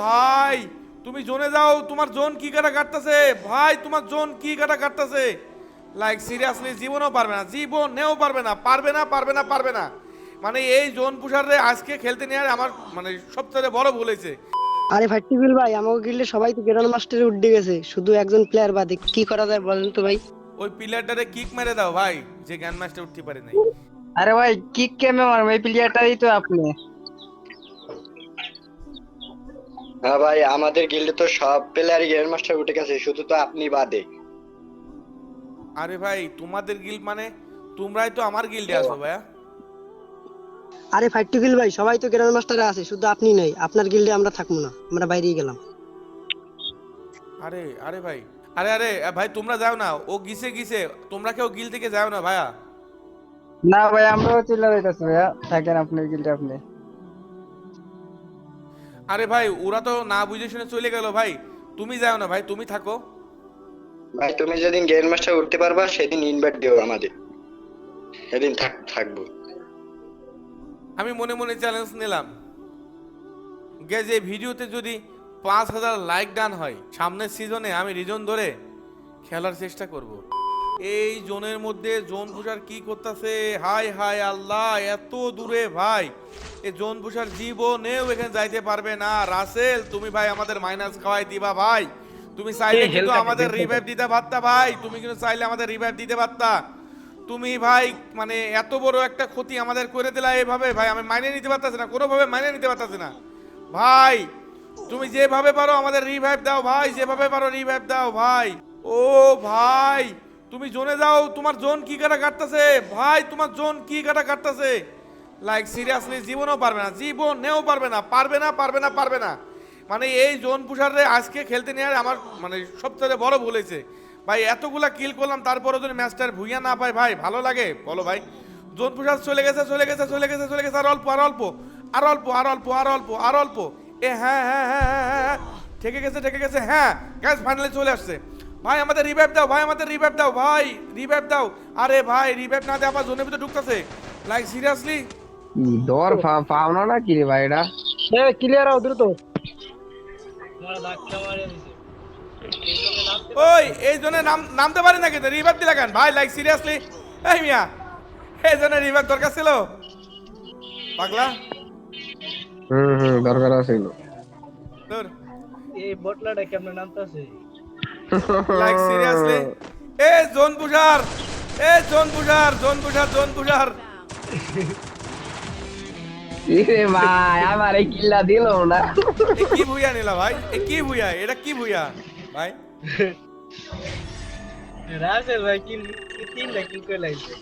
ভাই তুমি জোনে যাও তোমার জোন কি কাটা কাটতেছে? ভাই তোমার জোন কি কাটা কাটতেছে? লাইক সিরিয়াসলি জীবনও পারবে না জীবনেও পারবে না পারবে না পারবে না পারবে না। মানে এই জোন পুষারে আজকে খেলতে নিয়ে আমার মানে সবথেকে বড় ভুল হয়েছে। আরে ভাই টিবিল ভাই আমাকে গিল্ডে সবাই তো গ্র্যান্ড মাস্টারে উঠে গেছে শুধু একজন প্লেয়ার বাদে কি করা যায় বলেন তো ভাই? ওই প্লেয়ারটারে কিক মেরে দাও ভাই যে গ্যান মাস্টার উঠতে পারে নাই। আরে ভাই কিক কেমে মারবো? এই প্লেয়ারটাই তো আপনি। হ্যাঁ ভাই আমাদের গিল্ডে তো সব প্লেয়ারই গ্র্যান্ড মাস্টার উঠে গেছে শুধু তো আপনি বাদে। আরে ভাই তোমাদের গিল্ড মানে? তোমরাই তো আমার গিল্ডে আছো ভাইয়া। আরে ফাইট টিবিল ভাই সবাই তো গ্র্যান্ড মাস্টারে আছে শুধু আপনি নাই। আপনার গিল্ডে আমরা থাকব না আমরা বাইরেই গেলাম। আরে আরে ভাই আরে আরে ভাই তোমরা যাও না ও গিসে গিসে তোমরা কেউ গিল থেকে যাও না ভাইয়া। না ভাই আমরাও চলে যাইতেছি ভাইয়া থাকেন আপনি গিল্ডে আপনি। আরে ভাই ওরা তো না বুঝে শুনে চলে গেল ভাই। তুমি যাও না ভাই তুমি থাকো। ভাই তুমি যেদিন গ্র্যান্ড মাস্টার উঠতে পারবা সেদিন ইনভাইট দিও আমাদের। সেদিন থাক থাকব। আমি মনে মনে চ্যালেঞ্জ নিলাম। গে যে ভিডিওতে যদি পাঁচ হাজার লাইক ডান হয় সামনের সিজনে আমি রিজন ধরে খেলার চেষ্টা করব। এই জোনের মধ্যে জোন পুষার কি করতেছে? হাই হাই আল্লাহ এত দূরে ভাই। এই জোন পুষার জীবনেও এখানে যাইতে পারবে না। রাসেল তুমি ভাই আমাদের মাইনাস খাওয়াই দিবা ভাই। তুমি চাইলে কিন্তু আমাদের রিভাইভ দিতে পারতা ভাই। তুমি কিন্তু চাইলে আমাদের রিভাইভ দিতে পারতা। তুমি ভাই মানে এত বড় একটা ক্ষতি আমাদের করে দিলা এভাবে ভাই। আমি মাইনে নিতে পারতাছি না কোনোভাবে মাইনে নিতে পারতাছি না। ভাই তুমি যেভাবে পারো আমাদের রিভাইভ দাও ভাই যেভাবে পারো রিভাইভ দাও ভাই। ও ভাই তুমি জোনে যাও, তোমার জোন কি কাটা কাটতেছে? ভাই, তোমার জোন কি কাটা কাটতেছে? লাইক সিরিয়াসলি জীবনও পারবে না জীবন জীবনেও পারবে না পারবে না পারবে না পারবে না। মানে এই জোন পুষারে আজকে খেলতে নিয়ে আমার মানে সবথেকে বড় ভুল হয়েছে। ভাই, এতগুলা কিল করলাম তারপরে যদি ম্যাচটার ভুইয়া না পাই ভাই, ভালো লাগে, বলো ভাই। জোন পুষার চলে গেছে চলে গেছে চলে গেছে চলে গেছে, আর অল্প আর অল্প আর অল্প আর অল্প আর অল্প আর অল্প। এ হ্যাঁ হ্যাঁ হ্যাঁ হ্যাঁ হ্যাঁ ঠেকে গেছে ঠেকে গেছে হ্যাঁ গ্যাস ফাইনালি চলে আসছে। ভাই আমাদের রিভাইভ দাও ভাই আমাদের রিভাইভ দাও ভাই রিভাইভ দাও। আরে ভাই রিভাইভ না দে আবার জোনের ভিতরে ঢুকতেছে। লাইক সিরিয়াসলি দর পাওনা না কি রে ভাই এটা এ ক্লিয়ার হও দ্রুত। ওই এই জন্য নাম নামতে পারি না কিন্তু রিভাইভ দিলা কেন? ভাই লাইক সিরিয়াসলি এই মিয়া এই জন্য রিভাইভ দরকার ছিল? পাগলা? হুম হুম দরকার আছে তোর এই বটলাটা কেমনে নামতাছে? লাইক সিরিয়াসলি এ জোন পুষার এ জোন পুষার জোন পুষার জোন পুষার ইরে ভাই আমার এই কিল্লা দিল না। এ কি ভুইয়া নিলা ভাই? এ কি ভুইয়া? এটা কি ভুইয়া? ভাই? রাসেল ভাই কিল তিনটা কিল করে লাগছে